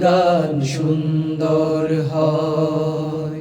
গান সুন্দর হয়।